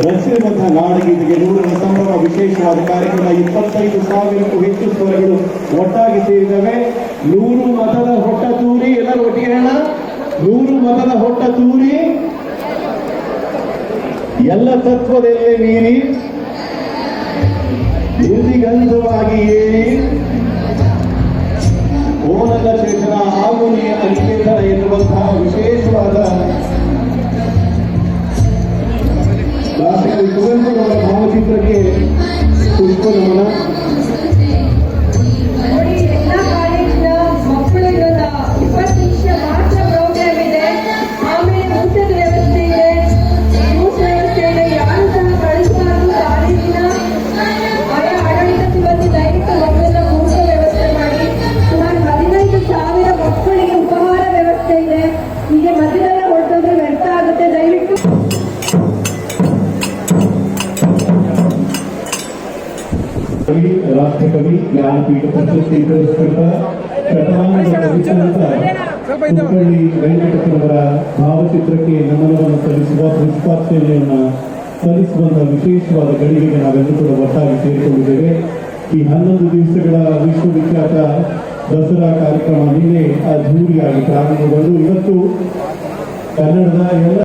ರಚಿಸಿರುವಂತಹ ನಾಡಗೀತೆಗೆ ನೂರರ ಸಂಭ್ರಮ ವಿಶೇಷವಾದ ಕಾರ್ಯಕ್ರಮ. ಇಪ್ಪತ್ತೈದು ಸಾವಿರಕ್ಕೂ ಹೆಚ್ಚು ಸ್ವರಗಳು ಒಟ್ಟಾಗಿ ಸೇರಿದವೆ. ನೂರು ಮತದ ಹೊಟ್ಟ ತೂರಿ. ಎಲ್ಲರೂ ಒಟ್ಟಿಗೆ ಹೇಳೋಣ. ನೂರು ಮತದ ಹೊಟ್ಟ ತೂರಿ. ಎಲ್ಲ ತತ್ವದಲ್ಲೇ ಮೀರಿ, ನಿರ್ದಿಗಂಧವಾಗಿ ಏರಿ ಶೇಷನ ಆಗುನಿಯ ಅಂಕೇತನ ಎನ್ನುವಂತಹ ವಿಶೇಷವಾದ ಕುವೆಂಪುರವರ ಭಾವಚಿತ್ರಕ್ಕೆ ಪುಷ್ಪ ನಮನ ಹೀಗೆ ಎಲ್ಲ ಕಾಲೇಜಿನ ರಾಷ್ಟ್ರಕವಿ ಜ್ಞಾನಪೀಠ ಪ್ರಶಸ್ತಿ ಪುರಸ್ಕೃತ ಕುಕ್ಕಳ್ಳಿ ವೆಂಕಟಪ್ಪನವರ ಭಾವಚಿತ್ರಕ್ಕೆ ನಮನವನ್ನು ಸಲ್ಲಿಸುವ ಪುಷ್ಪಾರ್ಚನೆಯನ್ನು ಸಲ್ಲಿಸುವಂತಹ ವಿಶೇಷವಾದ ಗಳಿಗೆಗೆ ನಾವೆಲ್ಲರೂ ಕೂಡ ಒಟ್ಟಾಗಿ ಸೇರಿಕೊಂಡಿದ್ದೇವೆ. ಈ ಹನ್ನೊಂದು ದಿವಸಗಳ ವಿಶ್ವವಿಖ್ಯಾತ ದಸರಾ ಕಾರ್ಯಕ್ರಮ ನಿನ್ನೆ ಅದ್ಧೂರಿಯಾಗಿ ಪ್ರಾರಂಭಗೊಂಡು ಇವತ್ತು ಕನ್ನಡದ ಎಲ್ಲ